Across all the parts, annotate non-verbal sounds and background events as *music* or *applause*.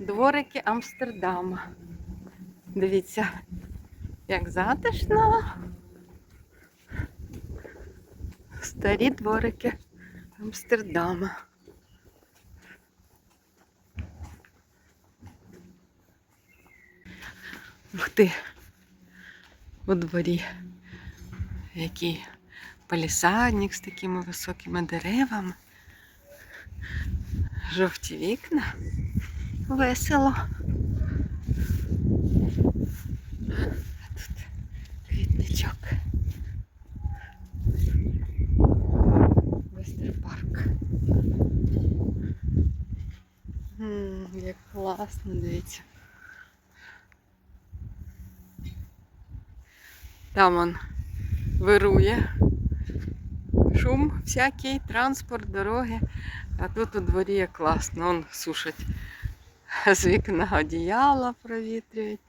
Дворики Амстердама. Дивіться, як затишно. Старі дворики Амстердама. Ух ти, у дворі який палісадник з такими високими деревами. Жовті вікна. Весело. А тут квітничок. М, Як класно, дивіться. Там он вирує. Шум всякий, транспорт, дороги. А тут у дворі як класно, он сушать *laughs* з вікна одіяла провітрюють.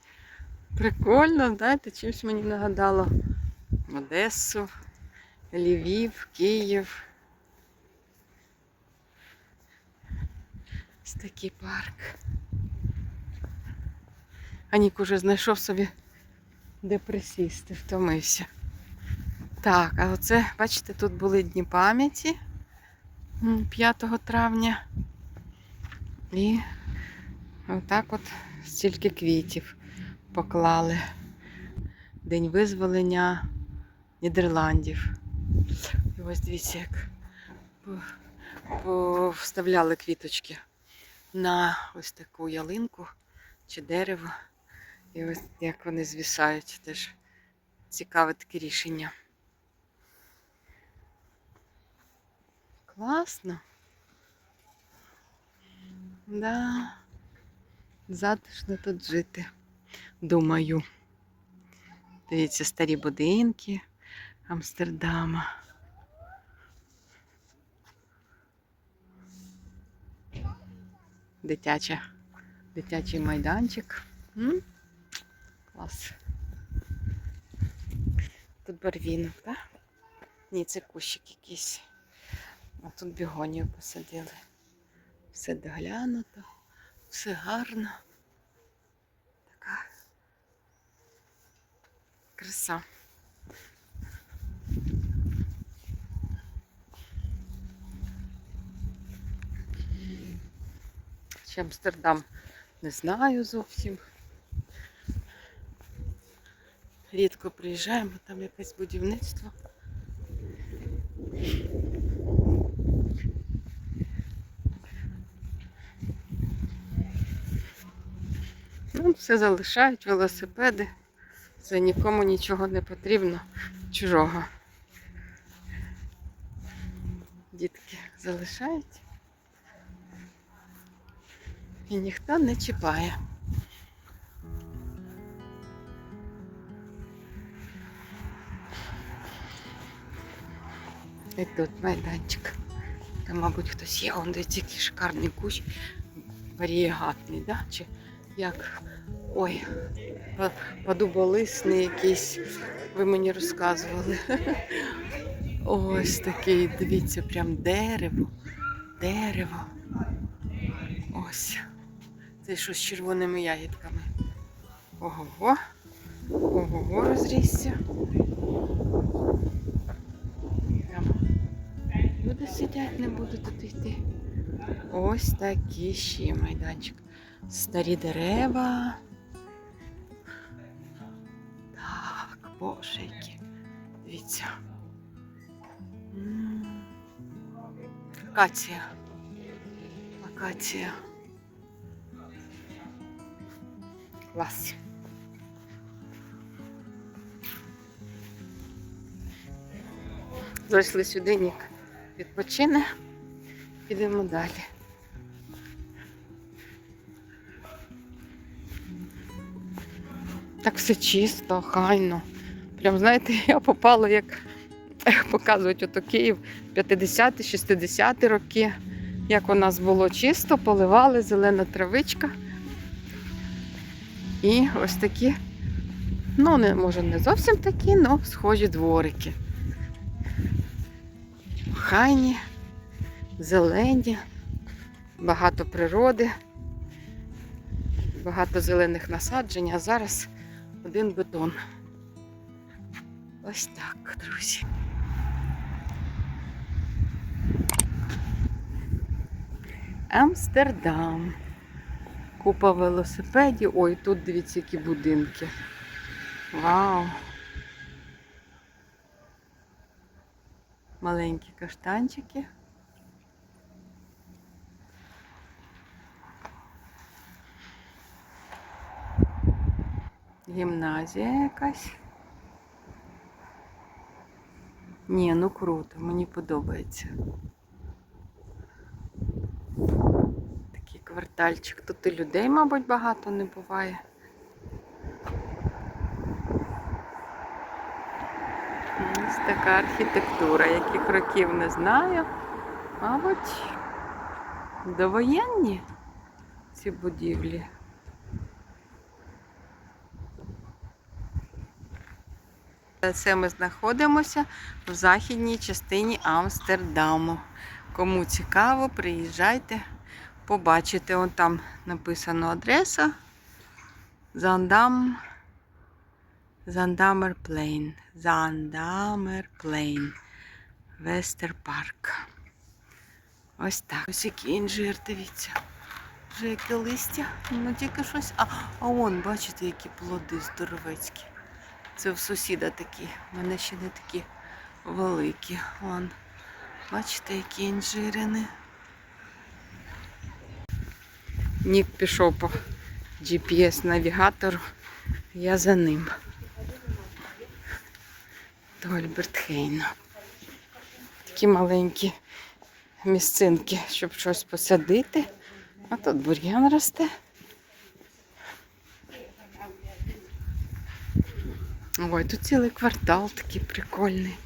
Прикольно, знаєте, чимось мені нагадало Одесу, Львів, Київ. Ось такий парк. Анік уже знайшов собі де присісти, втомився. Так, а оце, бачите, тут були дні пам'яті 5 травня. І отак от стільки квітів поклали. День визволення Нідерландів. І ось дивіться, як вставляли квіточки на ось таку ялинку чи дерево. І ось як вони звісають, теж цікаве таке рішення. Класно. Да. Затишно тут жити, думаю. Дивіться, старі будинки Амстердама. Дитяча, дитячий майданчик. М? Клас. Тут барвінок, так? Ні, це кущик якийсь. А тут бігонію посадили. Все доглянуто, все гарно. Краса. Ще Амстердам не знаю зовсім. Рідко приїжджаємо, там якесь будівництво. Ну, все залишають, велосипеди. Це нікому нічого не потрібно чужого. Дітки залишають. І ніхто не чіпає. І тут майданчик. Там, мабуть, хтось є. Он дивіться, який шикарний кущ. Варієгатний, да? Чи як? Ой, подуболисний якийсь. Ви мені розказували. *laughs* Ось такий, дивіться, прям дерево. Дерево. Ось. Це що з червоними ягідками. Ого-го. Ого-го розрісся. Прям Люди сидять, не будуть тут йти. Ось такий ще майданчик. Старі дерева. Боже які. Дивіться. Акація. Акація. Клас. Зайшли сюди, Нік відпочине. Підемо далі. Так все чисто, хайно. Прям, знаєте, *laughs* я попала, як *laughs* показують ото Київ 50-60-ті роки. Як у нас було чисто, поливали, зелена травичка. І ось такі, ну, не, може, не зовсім такі, але схожі дворики. Хайні, зелені, багато природи. багато зелених насаджень, а зараз один бетон. Ось так, друзі. Амстердам. Купа велосипедів. Ой, тут дивіться, які будинки. Вау! Маленькі каштанчики. Гімназія якась. Ні, ну круто, мені подобається. Такий квартальчик. Тут і людей, мабуть, багато не буває. Ось така архітектура, яких років не знаю. Мабуть, довоєнні ці будівлі. Це ми знаходимося в західній частині Амстердаму. Кому цікаво, приїжджайте, побачите. Вон там написано адреса. Зандам. Зандамерплейн. Зандамерплейн. Вестерпарк. Ось так. Ось який інжир, дивіться. Вже яке листя. Ну тільки щось. А, а он, бачите, які плоди здоровецькі. Це в сусіда такі. У мене ще не такі великі. Вон. Бачите, які інжирини. Нік пішов по GPS-навігатору. Я за ним. До Альбертхейна. Такі маленькі місцинки, щоб щось посадити. А тут бур'ян росте. Ой, тут цілий квартал такий прикольний.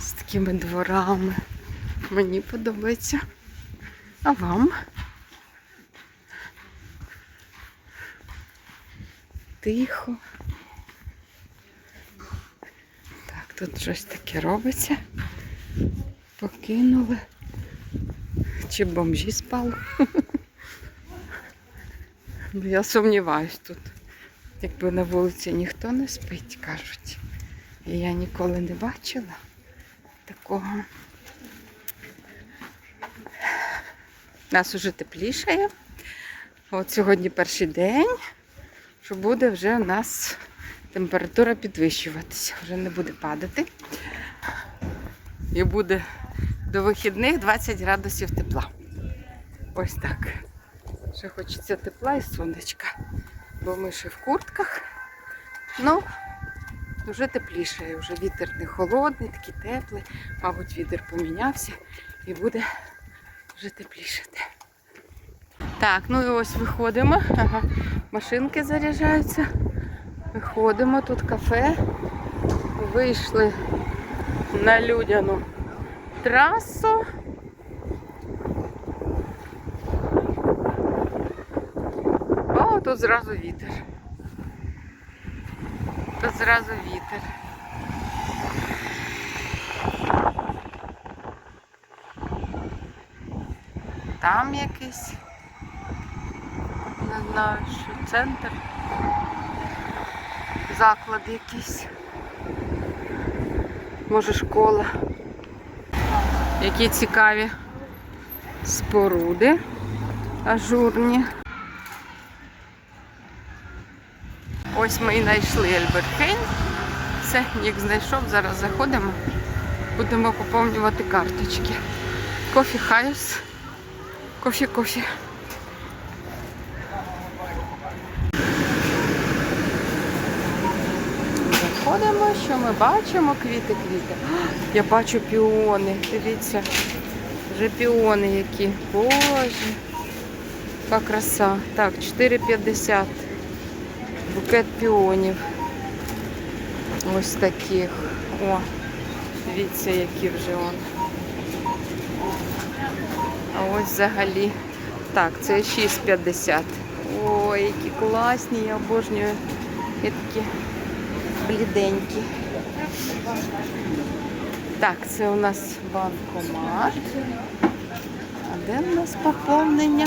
З такими дворами. Мені подобається. А вам? Тихо. Так, тут щось таке робиться. Покинули. Чи бомжі спали? *laughs* Я сумніваюсь тут. Якби на вулиці ніхто не спить, кажуть. І я ніколи не бачила такого. Нас уже теплішає. От сьогодні перший день, що буде вже у нас температура підвищуватися, вже не буде падати. І буде до вихідних 20 градусів тепла. Ось так. Ще хочеться тепла і сонечка. Бо ми ще в куртках. Ну, вже тепліше, вже вітер не холодний, такий теплий. Мабуть, вітер помінявся і буде вже теплішати. Так, ну і ось виходимо. Ага, машинки заряджаються. Виходимо, тут кафе. Вийшли на людяну трасу. О, тут зразу вітер. Тут зразу вітер. Там якийсь, не знаю, що центр, заклад якийсь. Може школа. Які цікаві споруди ажурні. Ось ми і знайшли Альбертхейн. Все, як знайшов, зараз заходимо. Будемо поповнювати карточки. Кофі хаус. Кофі, кофі. Заходимо, що ми бачимо? Квіти, квіти. *gasps* Я бачу піони. Дивіться. Вже піони які. Боже. Яка краса. Так, 4,50. Букет піонів. Ось таких. О, дивіться, які вже он. А ось взагалі. Так, це 6,50. Ой, які класні, я обожнюю. І такі бліденькі. Так, це у нас банкомат. А де у нас поповнення?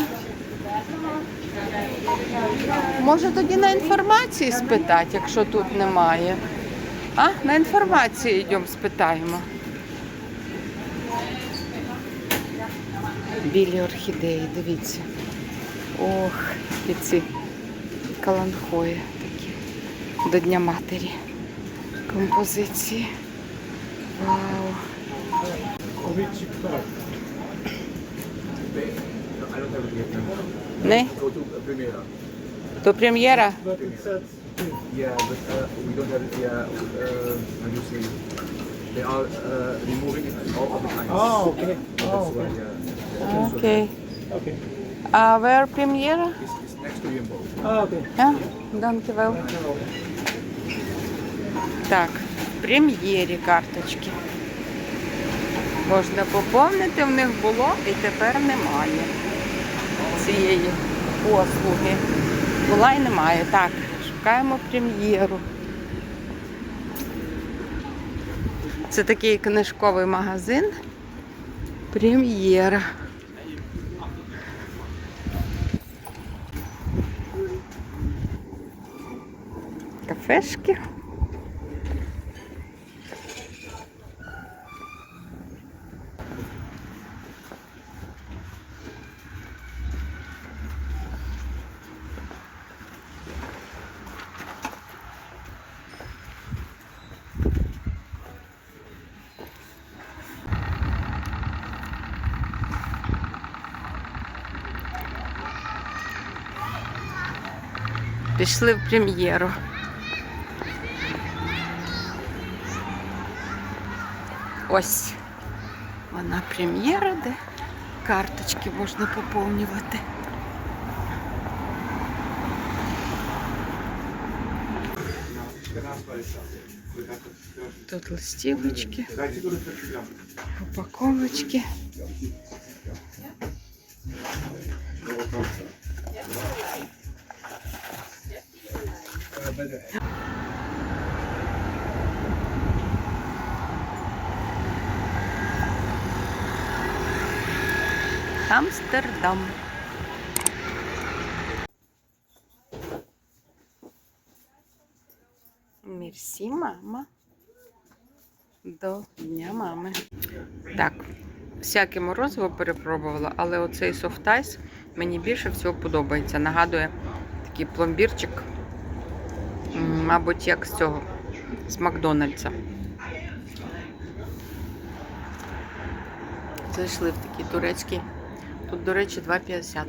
Може тоді на інформації спитати, якщо тут немає. А? На інформації йдемо спитаємо. Білі орхідеї, дивіться. Ох, і ці каланхої такі до Дня Матері. Композиції. Вау. Which part? I don't have it yet. no. Не? Go to uh, Primera. До прем'єра? But it says here. Yeah, but uh, we don't have it. Yeah, uh, how do you say? They are uh, removing it all of the time. Oh, okay. That's Oh, why. okay. Yeah. Окей. Okay. А where прем'єра? It's, it's next to Jumbo. Ah, okay. А? Данківел. Так, в прем'єрі карточки. Можна поповнити, в них було і тепер немає цієї послуги. Була і немає. Так, шукаємо прем'єру. Це такий книжковий магазин. Прем'єра. Кафешки. Пішли в прем'єру. Ось вона прем'єра, де карточки можна поповнювати. Тут листівочки, упаковочки. Амстердам. Мерсі, мама. До дня мами. Так, всяке морозиво перепробувала, але оцей софтайс мені більше всього подобається. Нагадує такий пломбірчик, мабуть, як з цього, з Макдональдса. Зайшли в такий турецький. Тут, до речі, 2,50.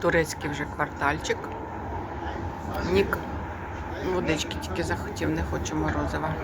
Турецький вже квартальчик. Нік водички тільки захотів, не хоче морозива.